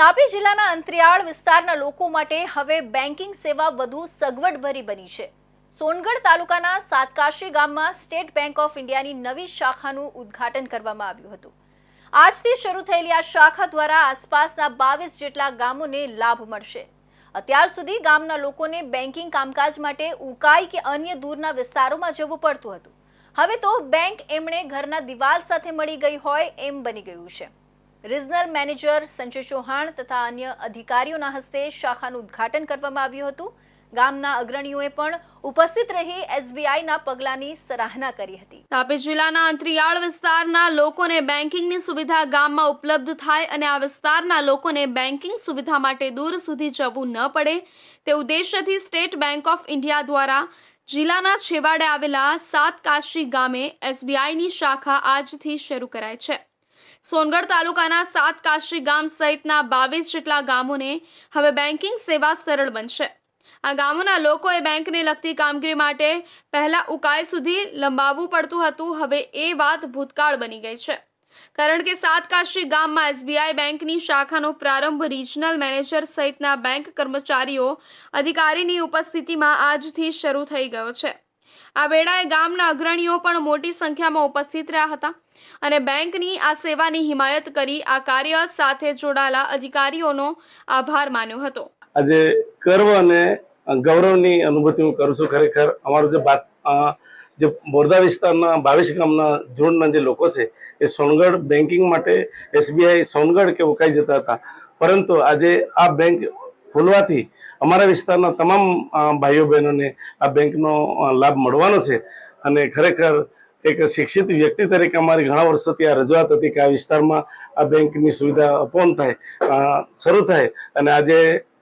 તાપી જિલ્લાના અંતરિયાળ વિસ્તારના લોકો માટે હવે બેન્કિંગ સેવા વધુ સગવડભરી બની છે. સોનગઢ તાલુકાના સાતકાશી ગામમાં સ્ટેટ બેંક ઓફ ઇન્ડિયાની નવી શાખાનું ઉદ્ઘાટન કરવામાં આવ્યું હતું. આજથી શરૂ થયેલી આ શાખા દ્વારા આસપાસના બાવીસ જેટલા ગામોને લાભ મળશે. અત્યાર સુધી ગામના લોકોને બેન્કિંગ કામકાજ માટે ઉકાઈ કે અન્ય દૂરના વિસ્તારોમાં જવું પડતું હતું. હવે તો બેંક એમણે ઘરના દિવાલ સાથે મળી ગઈ હોય એમ બની ગયું છે. રિજનલ મેનેજર સંજય ચૌહાણ તથા અન્ય અધિકારીઓના હસ્તે શાખાનું ઉદ્ઘાટન કરવામાં આવ્યું હતું. ગામના અગ્રણીઓએ પણ ઉપસ્થિત રહી એસબીઆઈના પગલાંની સરાહના કરી હતી. તાપી જિલ્લાના અંતરિયાળ વિસ્તારના લોકોને બેન્કિંગની સુવિધા ગામમાં ઉપલબ્ધ થાય અને આ વિસ્તારના લોકોને બેન્કિંગ સુવિધા માટે દૂર સુધી જવું ન પડે તે ઉદ્દેશ્યથી સ્ટેટ બેંક ઓફ ઇન્ડિયા દ્વારા જિલ્લાના છેવાડે આવેલા સાતકાશી ગામે એસબીઆઈની શાખા આજથી શરૂ કરાય છે. સોનગઢ તાલુકાના સાત કાશી ગામ સહિતના બાવીસ જેટલા ગામોને હવે બેન્કિંગ સેવા સરળ બનશે. આ ગામોના લોકોએ બેંકને લગતી કામગીરી માટે પહેલા ઉકાઈ સુધી લંબાવવું પડતું હતું, હવે એ વાત ભૂતકાળ બની ગઈ છે. કારણ કે સાતકાશી ગામમાં એસબીઆઈ બેંકની શાખાનો પ્રારંભ રિજનલ મેનેજર સહિતના બેંક કર્મચારીઓ અધિકારીની ઉપસ્થિતિમાં આજથી શરૂ થઈ ગયો છે. આ વેળાએ ગામના અગ્રણીઓ પણ મોટી સંખ્યામાં ઉપસ્થિત રહ્યા હતા અને બેંકની આ સેવાની હિમાયત કરી આ કાર્ય સાથે જોડાયેલા અધિકારીઓનો આભાર માન્યો હતો. આજે ગર્વ અને ગૌરવની અનુભૂતિ હું કરું છું ખરેખર. અમારું જે બાત જે બોરદા વિસ્તારના બાવીસ ગામના ઝોનના જે લોકો છે, એ સોનગઢ બેન્કિંગ માટે, એસબીઆઈ સોનગઢ કે ઉકાઈ જતા હતા. પરંતુ આજે આ બેંક ખોલવાથી અમારા વિસ્તારના તમામ ભાઈઓ બહેનોને આ બેંકનો લાભ મળવાનો છે. અને ખરેખર એક શિક્ષિત વ્યક્તિ તરીકે અમારી ઘણા વર્ષોથી આ રજૂઆત હતી કે આ વિસ્તારમાં આ બેંકની સુવિધા અપોન થાય શરૂ થાય અને આજે,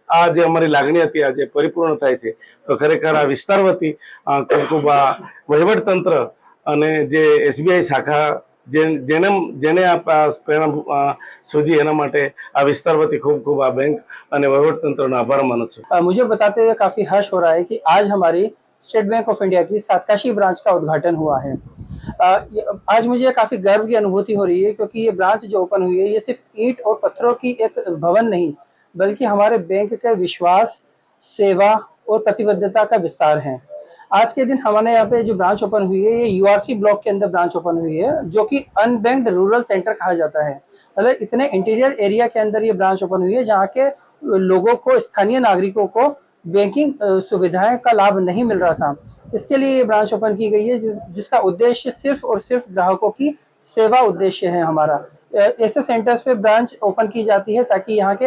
આ જે અમારી લાગણી હતી આજે પરિપૂર્ણ થાય છે, તો ખરેખર આ વિસ્તાર વતી ખૂબ ખૂબ વહીવટતંત્ર અને જે એસબીઆઈ શાખા જેને જેને આ આ પ્રેરણા અ, સૂજી એના માટે આ વિસ્તાર વતી ખૂબ ખૂબ આ બેંક અને વહીવટતંત્રનો આભાર માનું છું अ, मुझे बताते हुए काफी हर्ष हो रहा है कि आज हमारी स्टेट बैंक ऑफ इंडिया की सातकाशी ब्रांच का उद्घाटन हुआ है अ, ये- आज मुझे काफी गर्व की अनुभूति हो रही है क्योंकि ये ब्रांच जो ओपन हुई है ये सिर्फ ईंट और पत्थरों की एक भवन नहीं बल्कि हमारे बैंक के विश्वास सेवा और प्रतिबद्धता का विस्तार है आज के दिन हमारे यहाँ पे जो ब्रांच ओपन हुई है, ये यूआरसी ब्लॉक के अंदर ब्रांच ओपन हुई है, जो कि अनबैंक्ड रूरल सेंटर कहा जाता है। मतलब इतने इंटीरियर एरिया के अंदर ये ब्रांच ओपन हुई है, जहाँ के लोगों को, स्थानीय नागरिकों को बैंकिंग सुविधाएँ का लाभ नहीं मिल रहा था। इसके लिए ये ब्रांच ओपन की गई है, जिस- जिसका उद्देश्य सिर्फ़ और सिर्फ़ ग्राहकों की सेवा उद्देश्य है हमारा। ऐसे सेंटर्स पे ब्रांच ओपन की जाती है, ताकि यहाँ के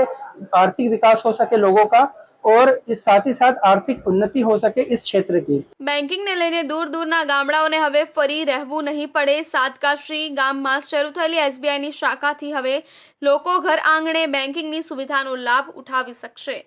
आर्थिक विकास हो सके, लोगों का और इस साथ ही साथ आर्थिक उन्नति हो सके इस क्षेत्र की બેન્કિંગને લઈને દૂર દૂરના ગામડાઓને હવે ફરી રહેવું નહીં પડે સાતકાશ્રી ગામમાં શરૂ થયેલી એસબીઆઈની શાખાથી હવે લોકો ઘર આંગણે બેન્કિંગની સુવિધાનો લાભ ઉઠાવી શકશે